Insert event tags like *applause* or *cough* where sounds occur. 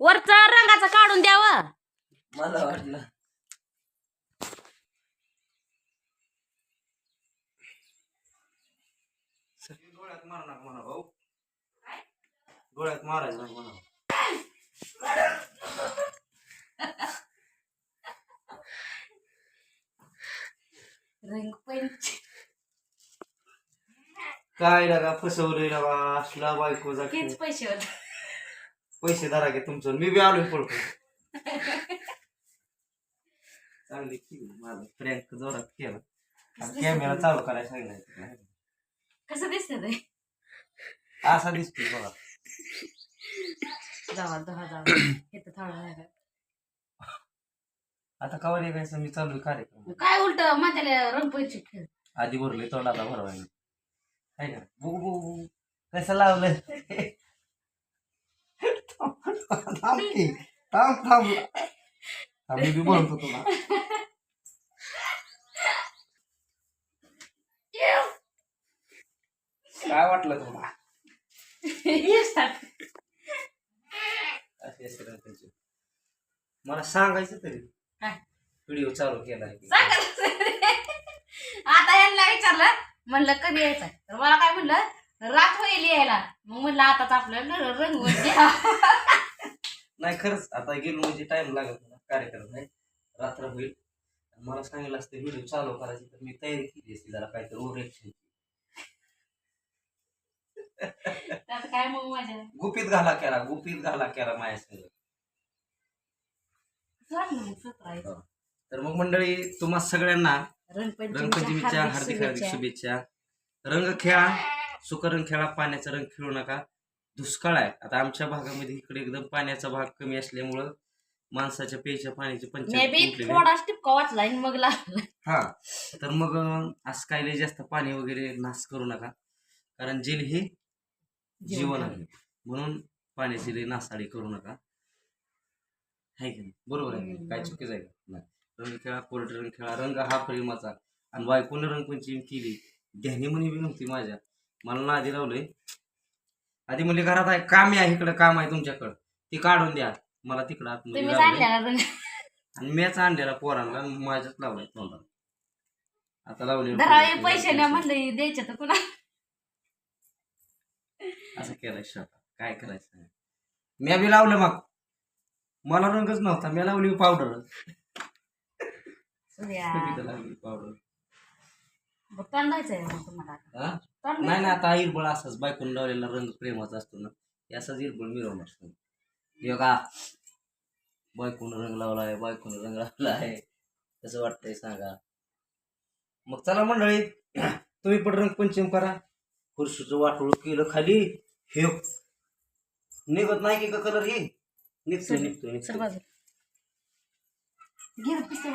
वरच रंगाचा काढून द्यावं. मला वाटलं. डोळ्यात मारणार म्हणा भाऊ. डोळ्यात मारायचं म्हणा काय लागा फसवलंय लागा असला बायकोचा खेळ. हेच पैसे होते. पैसे धरा घे तुमचं मी बी आलोय पळतो चांगली केली माझं. प्रँक जोरात केला. कॅमेरा चालू करायला सांगितलं कसं दिसत ते? असा दिसतोय बघा. जावा दहा जावा. थोडं नाही का. आता कवा निघायचं? मी चालू आहे कार्यक्रम. काय उलट? माझ्याला रंग पंच खेळ आधी भरले तोंडाला भरवायला. आहे का? बघू बघू बघू. कसं लावलं थांब की. थांब थांब. मी बी बोलतो तुला. काय वाटलं तुला. मला सांगायचं तरी. काय? व्हिडिओ चालू केलाय की. आता यांना विचारलं म्हणलं कधी यायचं? तर मला काय म्हणलं रात होईल यायला. मग म्हणलं आताच आपलं रंग घ्या नाही खरंच. आता गेलो म्हणजे टाइम लागत मला. कार्यक्रम नाही. रात्र होईल. मला सांगितलं असतं व्हिडिओ चालू करायची. तर मी तयारी केली असती जरा काहीतरी ओव्हर त्यात काय मग माझ्या? गुपित घाला केला गुपित घाला केला माझ्या संग वाटलं मग surprise. तर मग मंडळी तुम्हा सगळ्यांना रंगपंचमीच्या हार्दिक हार्दिक शुभेच्छा. रंग खेळा. सुख रंग खेळा. पाण्याचा रंग खेळू नका. दुष्काळ आहे. आता आमच्या भागामध्ये इकडे एकदम पाण्याचा भाग कमी असल्यामुळं माणसाच्या प्यायच्या पाण्याची मे पंचायत बी तुटलेली आहे. थोडा टिपका वाचला आणि मग लागला. हा तर मग अं, असं काही लय जास्त पाणी वगैरे नाश करू नका. कारण जेल हे जीवन आहे. म्हणून पाण्याची लय नासाडी करू नका. आहे की नाही? बरोबर आहे की नाही? काय चुकीचं आहे का नाही? रंग खेळा कोरड रंग खेळा रंग हा प्रेमाचा. आणि बायकोने रंगपंचमी केली. ध्यानी म्हणी बी नव्हती माझ्या. मला ना आधी लावलंय. आधी म्हणजे घरात आहे काम आहे इकडं काम आहे तुमच्याकडं. ते काढून द्या. मला तिकडं आतमध्ये लावलंय. रंग आणि मॅच आणलेला पोरांना माझ्याच लावलाय तोंडाला. आता लावले धरावे पैसे नाही म्हणलं द्यायचे तर कुणा असं केलंय शॉट काय करायचं? मी बी लावलं मग. मला रंगच नव्हता. मी लावली पावडर सूर्या लावली पावडर मग तुम्हाला. हा तोंडायचं. नाही ना आता इरबळ असाच बायकून लावलेला रंग प्रेमाचा असतो ना हे असाच इरबळ मिरवणार असतो हे का बायकून रंग लावला आहे बायकून रंग लावला आहे कसं वाटतंय सांगा मग चला मंडळी *clears throat* तुम्ही पण रंग पंचम करा खुर्शीचं वाटोळ केलं खाली हे निघत नाही की का कलर हे निघतो निघतो निघतो. घे पिस्तूल.